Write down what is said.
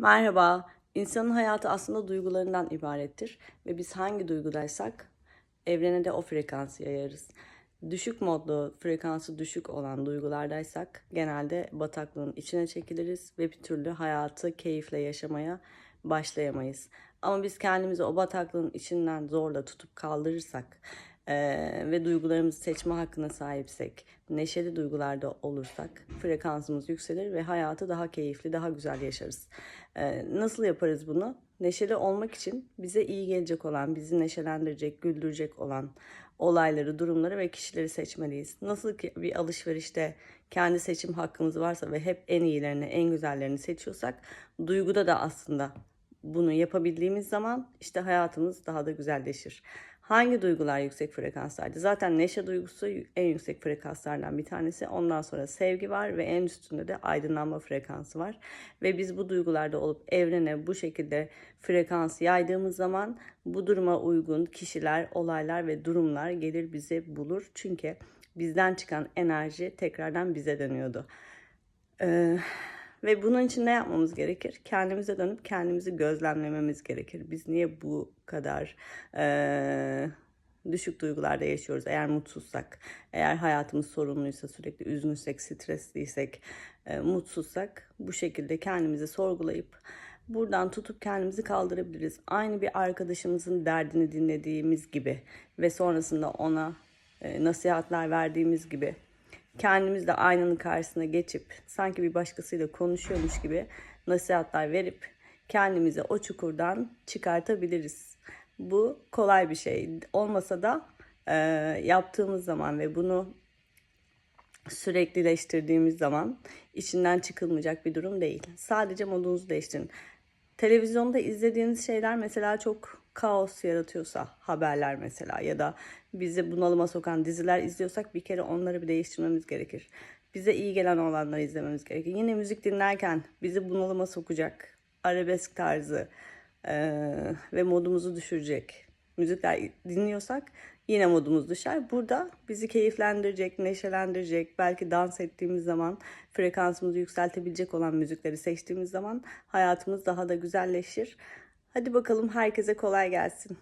Merhaba. İnsanın hayatı aslında duygularından ibarettir ve biz hangi duygudaysak evrene de o frekansı yayarız. Düşük modlu, frekansı düşük olan duygulardaysak genelde bataklığın içine çekiliriz ve bir türlü hayatı keyifle yaşamaya başlayamayız. Ama biz kendimizi o bataklığın içinden zorla tutup kaldırırsak ve duygularımızı seçme hakkına sahipsek, neşeli duygularda olursak frekansımız yükselir ve hayatı daha keyifli, daha güzel yaşarız. Eee, nasıl yaparız bunu? Neşeli olmak için bize iyi gelecek olan, bizi neşelendirecek, güldürecek olan olayları, durumları ve kişileri seçmeliyiz. Nasıl ki bir alışverişte kendi seçim hakkımız varsa ve hep en iyilerini, en güzellerini seçiyorsak, duyguda da aslında bunu yapabildiğimiz zaman işte hayatımız daha da güzelleşir. Hangi duygular yüksek frekanslardı? Zaten neşe duygusu en yüksek frekanslardan bir tanesi. Ondan sonra sevgi var ve en üstünde de aydınlanma frekansı var. Ve biz bu duygularda olup evrene bu şekilde frekans yaydığımız zaman bu duruma uygun kişiler, olaylar ve durumlar gelir bize bulur. Çünkü bizden çıkan enerji tekrardan bize dönüyordu. Ee, ve bunun için ne yapmamız gerekir? Kendimize dönüp kendimizi gözlemlememiz gerekir. Biz niye bu kadar eee, düşük duygularda yaşıyoruz? Eğer mutsuzsak, eğer hayatımız sorunluysa, sürekli üzgünsek, stresliysek, eee, mutsuzsak bu şekilde kendimizi sorgulayıp buradan tutup kendimizi kaldırabiliriz. Aynı bir arkadaşımızın derdini dinlediğimiz gibi ve sonrasında ona eee, nasihatler verdiğimiz gibi kendimiz de aynanın karşısına geçip sanki bir başkasıyla konuşuyormuş gibi nasihatler verip kendimizi o çukurdan çıkartabiliriz. Bu kolay bir şey olmasa da e, yaptığımız zaman ve bunu süreklileştirdiğimiz zaman içinden çıkılmayacak bir durum değil. Sadece modunuzu değiştirin. Televizyonda izlediğiniz şeyler mesela çok kaos yaratıyorsa haberler mesela ya da bizi bunalıma sokan diziler izliyorsak bir kere onları bir değiştirmemiz gerekir. Bize iyi gelen olanları izlememiz gerekir. Yine müzik dinlerken bizi bunalıma sokacak arabesk tarzı eee, ve modumuzu düşürecek müzikler dinliyorsak yine modumuz düşer. Burada bizi keyiflendirecek, neşelendirecek, belki dans ettiğimiz zaman frekansımızı yükseltebilecek olan müzikleri seçtiğimiz zaman hayatımız daha da güzelleşir. Hadi bakalım herkese kolay gelsin.